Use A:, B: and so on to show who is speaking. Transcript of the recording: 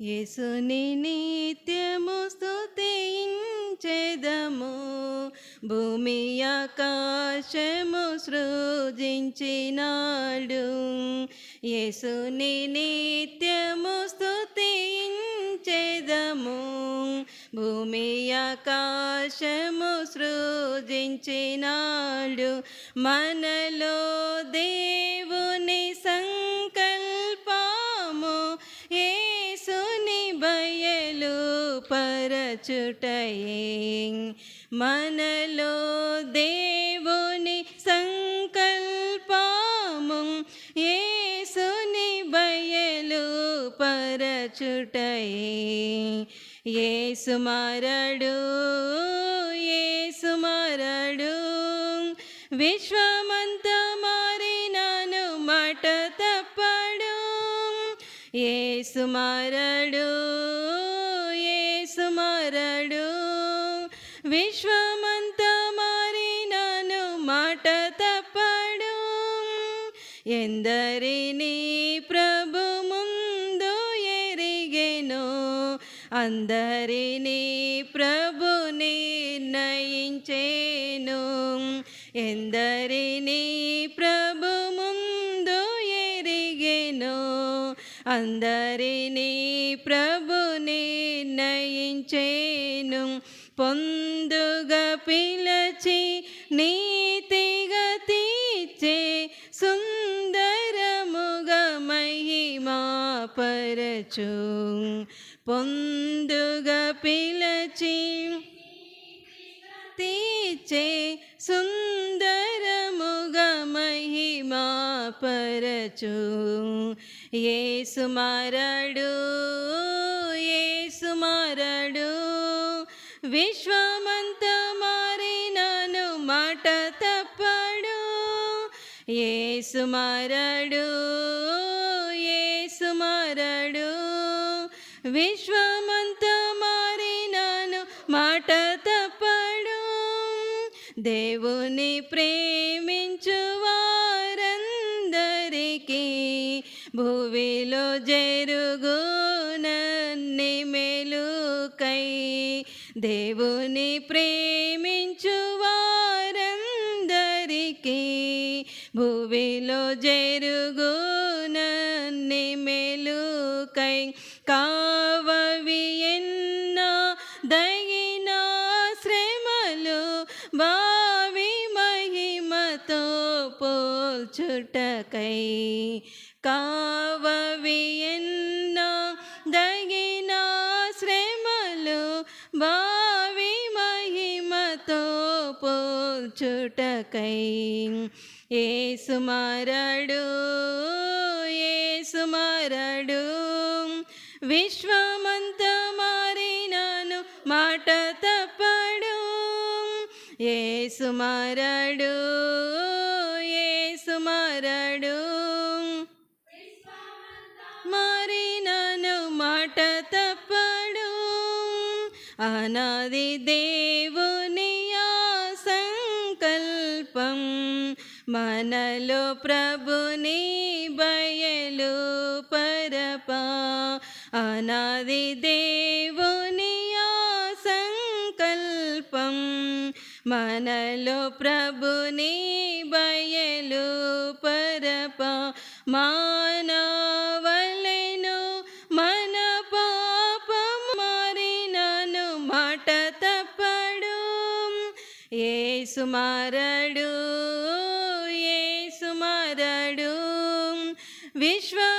A: యేసుని నిత్యము స్థుతించెదము భూమి ఆకాశము సృజించినాడు. యేసుని నిత్యము స్థుతించెదము భూమి ఆకాశము సృజించినాడు. మనలో దే బయలు పరచుటయే. మనలో దేవుని సంకల్పము ఏసుని బయలు పరచుటయే. యేసు మరడు యేసు మరడు. విశ్వమంత మారినను మాట తప్పడు. యేసు మరడు విశ్వమంత నన్ను మాట తప్పడు ఎందరిని ప్రభు ముందు ఎరిగెను అందరినీ ప్రభు నిర్ణయించేను ఎందరినీ ప్రభు ముందు ఎరిగెను అందరినీ ప్రభు నిర్ణయించేను పొందుగా పిలచి నీతిగా తీర్చే సుందరముగా మహిమా పరచు. పొందుగా పిలచి తీచే సుందరముగా మహిమా పరచు. ఏ మరడు విశ్వమంత మారినను మాట తప్పడు యేసు మరడు యేసు మరడు విశ్వమంత మారినను మాట తప్పడు దేవుని ప్రేమించు వారందరికీ భూమిలో జరుగు దేవుని ప్రేమించు వారందరికీ భూవిలో జరుగునన్ని మెలుకై కావవి ఎన్న దగిన శ్రమలు బావి మహిమతో పోల్చుటకై కావవి ఎన్న పోల్చుటకై ఏసు మరడు ఏసు మరడు. విశ్వమంత మారినను మాట తప్పడు. ఏసు మరడు ఏసు మరడు. మారినను మాట తప్పడు. అనాది దేవుని మనలో ప్రభుని బయలు పరప. అనాది దేవుని సంకల్పం మనలో ప్రభుని బయలు పరప. మానవలెను మన పాప మారినను మాట తప్పడు. ఏ సుమారడు మరడు